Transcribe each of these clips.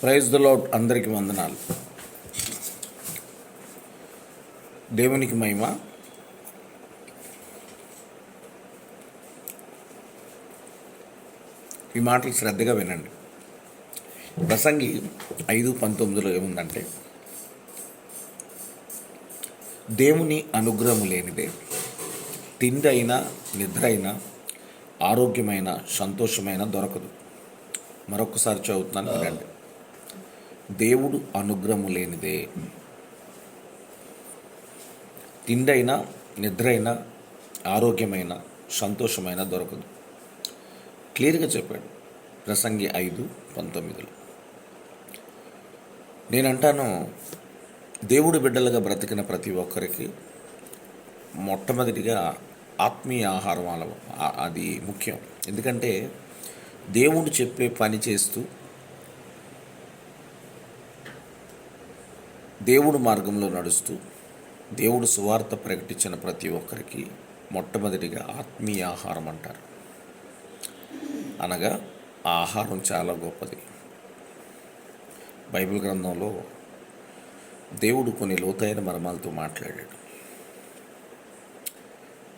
Praise the lord అందరికీ వందనాలు. దేవునికి మహిమ. ఈ మాటలు శ్రద్ధగా వినండి. ప్రసంగి ఐదు పంతొమ్మిదిలో ఏముందంటే దేవుని అనుగ్రహం లేనిదే తిండి అయినా నిద్ర అయినా ఆరోగ్యమైన సంతోషమైన దొరకదు. మరొకసారి చదువుతున్నాను వినండి. దేవుడు అనుగ్రహము లేనిదే తిండైనా నిద్రైనా ఆరోగ్యమైన సంతోషమైన దొరకదు. క్లియర్గా చెప్పాడు ప్రసంగి ఐదు పంతొమ్మిదిలో. నేనంటాను దేవుడి బిడ్డలుగా బ్రతికిన ప్రతి ఒక్కరికి మొట్టమొదటిగా ఆత్మీయ ఆహారం అలవ అది ముఖ్యం. ఎందుకంటే దేవుడు చెప్పే పని చేస్తూ దేవుడు మార్గంలో నడుస్తూ దేవుడు సువార్త ప్రకటించిన ప్రతి ఒక్కరికి మొట్టమొదటిగా ఆత్మీయ ఆహారం అంటారు. అనగా ఆ ఆహారం చాలా గొప్పది. బైబిల్ గ్రంథంలో దేవుడు కొన్ని లోతైన మర్మాలతో మాట్లాడాడు.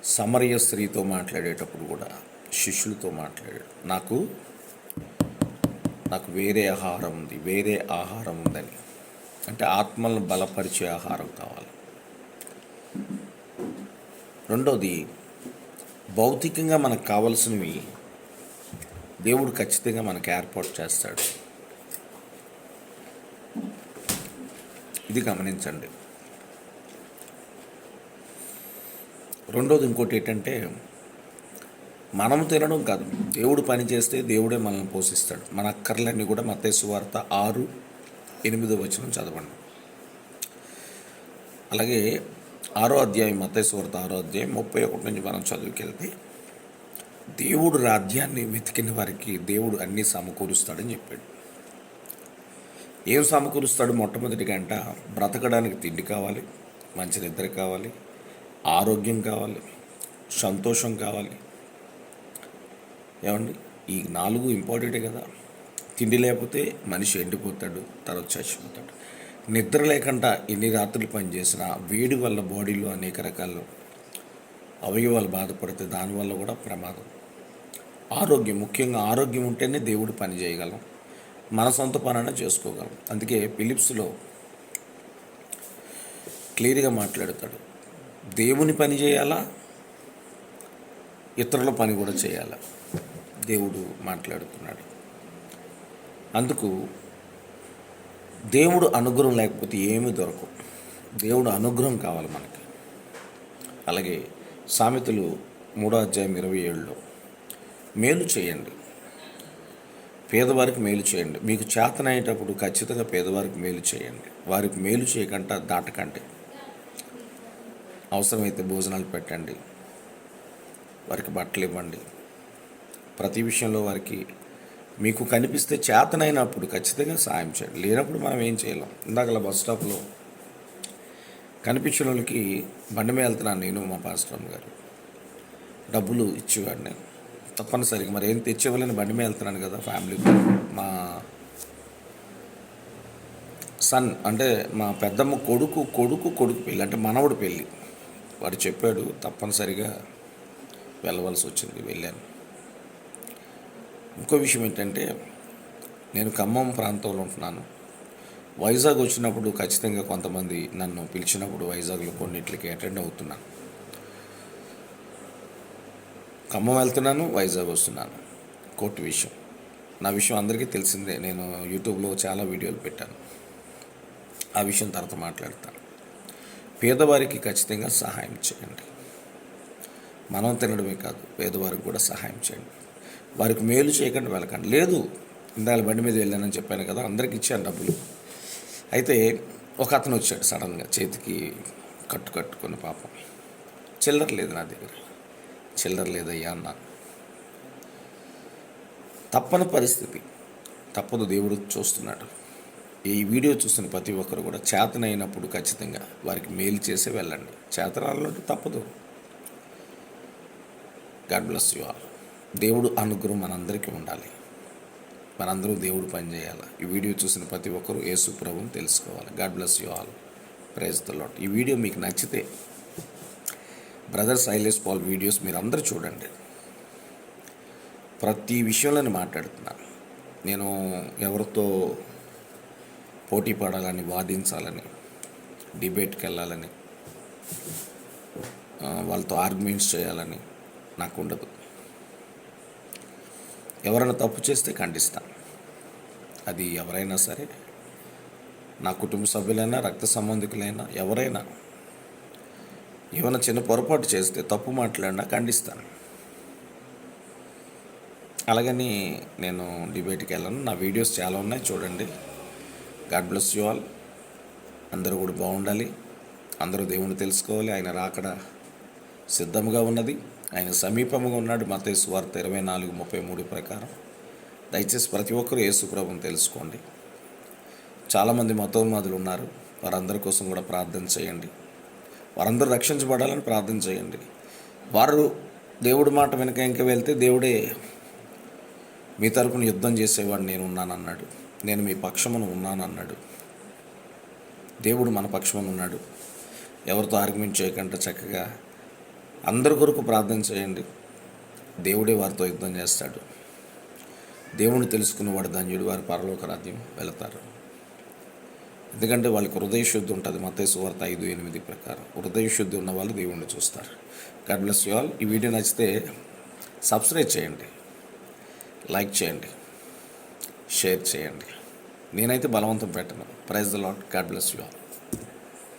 సమరయ స్త్రీతో మాట్లాడేటప్పుడు కూడా శిష్యులతో మాట్లాడాడు. నాకు నాకు వేరే ఆహారం ఉంది వేరే ఆహారం ఉందని. అంటే ఆత్మలను బలపరిచే ఆహారం కావాలి. రెండవది భౌతికంగా మనకు కావలసినవి దేవుడు ఖచ్చితంగా మనకు ఏర్పాటు చేస్తాడు. ఇది గమనించండి. రెండోది ఇంకోటి ఏంటంటే మనం తినడం కాదు. దేవుడు పని చేస్తే దేవుడే మనల్ని పోషిస్తాడు. మన అక్కర్లన్నీ కూడా మత్తయి వార్త ఆరు ఎనిమిదో వచనం చదవండి. అలాగే ఆరో అధ్యాయం మతేశ్వరత ఆరో అధ్యాయం ముప్పై ఒకటి నుంచి మనం చదువుకెళ్తే దేవుడు రాజ్యాన్ని వెతికిన వారికి దేవుడు అన్నీ సమకూరుస్తాడని చెప్పాడు. ఏం సమకూరుస్తాడు? మొట్టమొదటిగా అంట బ్రతకడానికి తిండి కావాలి మంచి నిద్ర కావాలి ఆరోగ్యం కావాలి సంతోషం కావాలి. ఏమండి? ఈ నాలుగు ఇంపార్టెంటే కదా. తిండి లేకపోతే మనిషి ఎండిపోతాడు తర్వాత చచ్చిపోతాడు. నిద్ర లేకుండా ఎన్ని రాత్రులు పనిచేసినా వేడి వల్ల బాడీలో అనేక రకాల అవయవాలు బాధపడితే దానివల్ల కూడా ప్రమాదం. ఆరోగ్యం ముఖ్యంగా ఆరోగ్యం ఉంటేనే దేవుడు పని చేయగలం. మన సొంత పనైనా చేసుకోగలం. అందుకే ఫిలిప్స్లో క్లియర్గా మాట్లాడతాడు. దేవుని పని చేయాలా? ఇతరుల పని కూడా చేయాలా? దేవుడు మాట్లాడుతున్నాడు. అందుకు దేవుడు అనుగ్రహం లేకపోతే ఏమీ దొరకవు. దేవుడు అనుగ్రహం కావాలి మనకి. అలాగే సామెతలు మూడో అధ్యాయం ఇరవై ఏడులో మేలు చేయండి. పేదవారికి మేలు చేయండి. మీకు చేతనయ్యేటప్పుడు ఖచ్చితంగా పేదవారికి మేలు చేయండి. వారికి మేలు చేయకుండా దాటకండి. అవసరమైతే భోజనాలు పెట్టండి. వారికి బట్టలు ఇవ్వండి. ప్రతి విషయంలో వారికి మీకు కనిపిస్తే చేతనైనప్పుడు ఖచ్చితంగా సాయం చేయండి. లేనప్పుడు మనం ఏం చేయలేం. ఇందాకలా బస్ స్టాప్లో కనిపించిన వాళ్ళకి బండి మీద వెళ్తున్నాను నేను మా పాస్టర్ గారు. డబ్బులు ఇచ్చేవాడిని తప్పనిసరిగా మరి ఏం తెచ్చేవాళ్ళని బండి మీద వెళ్తున్నాను కదా ఫ్యామిలీ మా సన్ అంటే మా పెద్దమ్మ కొడుకు కొడుకు కొడుకు పెళ్ళి అంటే మనవడు పెళ్ళి. వాడు చెప్పాడు తప్పనిసరిగా వెళ్ళవలసి వచ్చింది వెళ్ళాను. ఇంకో విషయం ఏంటంటే నేను ఖమ్మం ప్రాంతంలో ఉంటున్నాను. వైజాగ్ వచ్చినప్పుడు ఖచ్చితంగా కొంతమంది నన్ను పిలిచినప్పుడు వైజాగ్లో కొన్నిట్లకి అటెండ్ అవుతున్నాను. ఖమ్మం వెళ్తున్నాను వైజాగ్ వస్తున్నాను. కోర్టు విషయం. నా విషయం అందరికీ తెలిసిందే. నేను యూట్యూబ్లో చాలా వీడియోలు పెట్టాను. ఆ విషయం తర్వాత మాట్లాడతాను. పేదవారికి ఖచ్చితంగా సహాయం చేయండి. మనం తినడమే కాదు పేదవారికి కూడా సహాయం చేయండి. వారికి మేలు చేయకుండా వెళ్ళకండి. లేదు ఇందాక బండి మీద వెళ్ళానని చెప్పాను కదా అందరికి ఇచ్చాను డబ్బులు. అయితే ఒక అతను వచ్చాడు సడన్గా చేతికి కట్టు కట్టుకున్న పాపం. చిల్లర లేదు నా దగ్గర. చిల్లర లేదయ్యా అన్న. తప్పని పరిస్థితి. తప్పదు దేవుడు చూస్తున్నాడు. ఈ వీడియో చూస్తున్న ప్రతి ఒక్కరు కూడా చేతనైనప్పుడు ఖచ్చితంగా వారికి మేలు చేసే వెళ్ళండి. చేతనాలంటే తప్పదు. God bless you all. దేవుడు అనుగ్రహం మనందరికీ ఉండాలి. మనందరూ దేవుడు పని చేయాలి. ఈ వీడియో చూసిన ప్రతి ఒక్కరూ యేసు ప్రభుని తెలుసుకోవాలి. God bless you all. Praise the Lord ఈ వీడియో మీకు నచ్చితే బ్రదర్ సైలేష్ పాల్ వీడియోస్ మీరు అందరూ చూడండి. ప్రతి విషయంలోనే మాట్లాడుతున్నాను. నేను ఎవరితో పోటీ పడాలని వాదించాలని డిబేట్కి వెళ్ళాలని వాళ్ళతో ఆర్గ్యుమెంట్స్ చేయాలని నాకు ఉండదు. ఎవరైనా తప్పు చేస్తే ఖండిస్తాను అది ఎవరైనా సరే నా కుటుంబ సభ్యులైనా రక్త సంబంధికులైనా ఎవరైనా ఏమైనా చిన్న పొరపాటు చేస్తే తప్పు మాట్లాడినా ఖండిస్తాను అలాగని నేను డిబేట్కి వెళ్ళను. నా వీడియోస్ చాలా ఉన్నాయి చూడండి. God bless you all. అందరూ కూడా బాగుండాలి. అందరూ దేవుణ్ణి తెలుసుకోవాలి. ఆయన రాకడ సిద్ధముగా ఉన్నది. ఆయన సమీపముగా ఉన్నాడు. మత వార్త ఇరవై నాలుగు ముప్పై మూడు ప్రకారం. దయచేసి ప్రతి ఒక్కరూ యేసుప్రభుని తెలుసుకోండి. చాలామంది మతోన్మాదులు ఉన్నారు. వారందరి కోసం కూడా ప్రార్థన చేయండి. వారందరూ రక్షించబడాలని ప్రార్థన చేయండి. వారు దేవుడి మాట వెనుక ఇంకా వెళ్తే దేవుడే మీ తరపున యుద్ధం చేసేవాడు నేను ఉన్నానన్నాడు నేను మీ పక్షమును ఉన్నానన్నాడు. దేవుడు మన పక్షమును ఉన్నాడు. ఎవరితో ఆర్గ్యుమెంట్ చేయకుండా చక్కగా. అందరి కొరకు ప్రార్థన చేయండి. దేవుడే వారితో యుద్ధం చేస్తాడు. దేవుణ్ణి తెలుసుకున్నవాడు ధన్యుడు వారి పరలోక రాజ్యం వెళతారు. ఎందుకంటే వాళ్ళకి హృదయ శుద్ధి ఉంటుంది. మతేసు వార్త ఐదు ఎనిమిది ప్రకారం. హృదయ శుద్ధి ఉన్న వాళ్ళు దేవుణ్ణి చూస్తారు. గాడ్ బ్లెస్ యూ ఆల్ ఈ వీడియో నచ్చితే సబ్స్క్రైబ్ చేయండి. లైక్ చేయండి. షేర్ చేయండి. నేనైతే బలవంతం పెట్టను. Praise the Lord God bless you all